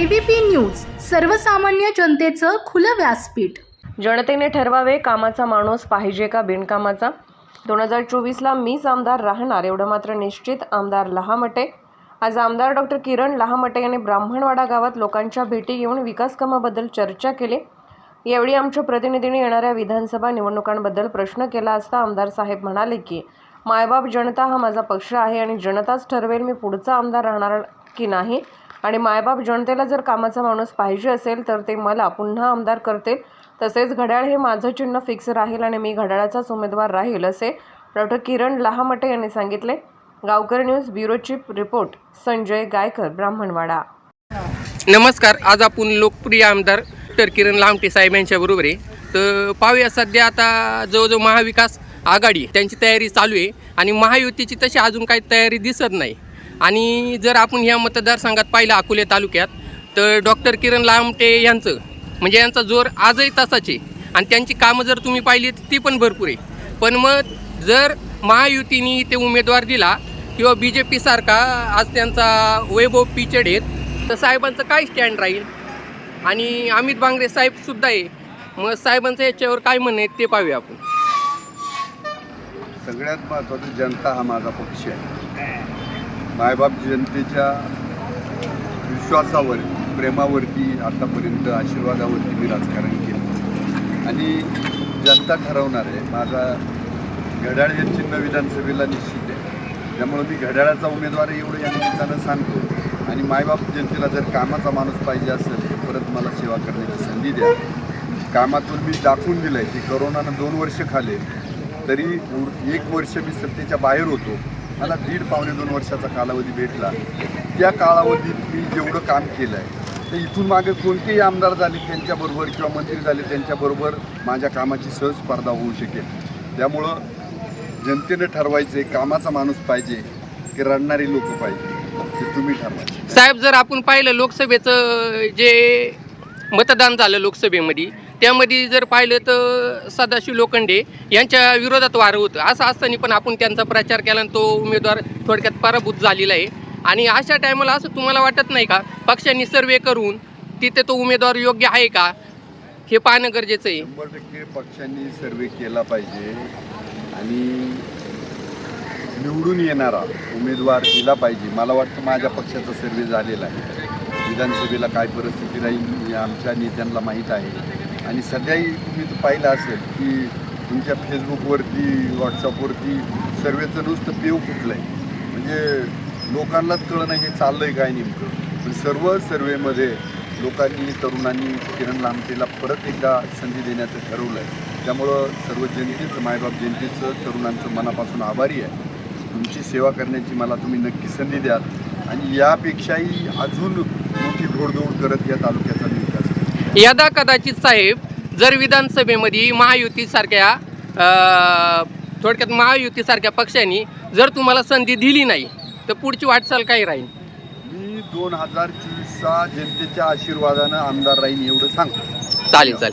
ABP news सर्वसामान्य जनतेचं खुलं व्यासपीठ. जनतेने ठरवावे कामाचा माणूस पाहिजे का बिनकामाचा? दोन हजार चोवीसला मीच आमदार राहणार एवढं मात्र निश्चित आमदार लहामटे. आज आमदार डॉक्टर किरण लहामटे यांनी ब्राह्मणवाडा गावात लोकांच्या भेटी घेऊन विकासकामाबद्दल चर्चा केली. यावेळी आमच्या प्रतिनिधीने येणाऱ्या विधानसभा निवडणुकांबद्दल प्रश्न केला असता आमदार साहेब म्हणाले की मायबाप जनता हा माझा पक्ष आहे आणि जनताच ठरवेल मी पुढचा आमदार राहणार की नाही. आणि मायबाप जनतेला जर कामाचा माणूस पाहिजे असेल तर ते मला पुन्हा आमदार करतील. तसेच घड्याळ हे माझं चिन्ह फिक्स राहील आणि मी घड्याळाचाच उमेदवार राहील असे डॉक्टर किरण लहामटे यांनी सांगितले. Gavkar news bureau chief report Sanjay Gaykar Brahmanwada. नमस्कार आज आपण लोकप्रिय आमदार डॉक्टर किरण लामटे साहेब यांच्या बरोबर आहे. तर पाहूया सध्या आता जवळजवळ महाविकास आघाडी त्यांची तयारी चालू आहे आणि महायुतीची तशी अजून काही तयारी दिसत नाही. आणि जर आपण ह्या मतदारसंघात पाहिलं अकोले तालुक्यात तर डॉक्टर किरण लामटे यांचं म्हणजे यांचा जोर आजही तसाचे आणि त्यांची कामं जर तुम्ही पाहिली तर ती पण भरपूर आहे. पण मग जर महायुतीने ते उमेदवार दिला किंवा बी जे पीसारखा आज त्यांचा वैभव पिचड आहेत तर साहेबांचं काय स्टँड राहील? आणि अमित बांगरे साहेबसुद्धा आहे. मग साहेबांचं याच्यावर काय म्हणणं आहे ते पाहूया आपण. सगळ्यात महत्त्वाचं जनता हा माझा पक्ष आहे. मायबाप जनतेच्या विश्वासावर प्रेमावरती आतापर्यंत आशीर्वादावरती मी राजकारण केलं. आणि जनता ठरवणार आहे माझा घड्याळ हे चिन्ह विधानसभेला निश्चित आहे. त्यामुळं मी घड्याळाचा उमेदवार एवढं या निमित्तानं सांगतो. आणि मायबाप जनतेला जर कामाचा माणूस पाहिजे असेल तर परत मला सेवा करण्याची संधी द्या. कामातून मी दाखवून दिलं आहे की करोनानं दोन वर्ष खाले तरी एक वर्ष मी सत्तेच्या बाहेर होतो. मला दीड पावणे दोन वर्षाचा कालावधी भेटला. त्या कालावधीत मी जेवढं काम केलं आहे तर इथून मागे कोणतेही आमदार झाले त्यांच्याबरोबर किंवा मंत्री झाले त्यांच्याबरोबर माझ्या कामाची सहज स्पर्धा होऊ शकेल. त्यामुळं जनतेनं ठरवायचे कामाचा माणूस पाहिजे की रडणारी लोक पाहिजे ते तुम्ही ठरवा. साहेब जर आपण पाहिलं लोकसभेचं जे मतदान झालं लोकसभेमध्ये त्यामध्ये जर पाहिलं तर सदाशिव लोखंडे यांच्या विरोधात वारं होतं. असं असताना पण आपण त्यांचा प्रचार केला आणि तो उमेदवार थोडक्यात पराभूत झालेला आहे. आणि अशा टायमाला असं तुम्हाला वाटत नाही का? पक्षांनी सर्वे करून तिथे तो उमेदवार योग्य आहे का? हे पाहणं गरजेचं आहे. शंभर टक्के पक्षांनी सर्वे केला पाहिजे आणि निवडून येणारा उमेदवार दिला पाहिजे. मला वाटतं माझ्या पक्षाचा सर्वे झालेला आहे. विधानसभेला काय परिस्थिती राहील आमच्या नेत्यांना माहीत आहे. आणि सध्याही तुम्ही तर पाहिलं असेल की तुमच्या फेसबुकवरती व्हॉट्सअपवरती सर्वेचं नुसतं पेव फुटलं आहे म्हणजे लोकांनाच कळणं हे चाललं आहे काय नेमकं? पण सर्व सर्वेमध्ये लोकांनी तरुणांनी किरण लांबतेला परत एकदा संधी देण्याचं ठरवलं आहे त्यामुळं सर्व जनतेचं मायबाप जनतेचं तरुणांचं मनापासून आभारी आहे. तुमची सेवा करण्याची मला तुम्ही नक्की संधी द्याल. आणि यापेक्षाही अजून मोठी घोडदौड करत या तालुक्याचा यदा कदाचित साहेब जर विधानसभेमध्ये महायुतीसारख्या थोडक्यात महायुतीसारख्या पक्षांनी जर तुम्हाला संधी दिली नाही तर पुढची वाटचाल काय राहील? मी दोन हजार चोवीसचा जनतेच्या आशीर्वादानं आमदार राहीन एवढं सांगतो. चालेल चालेल.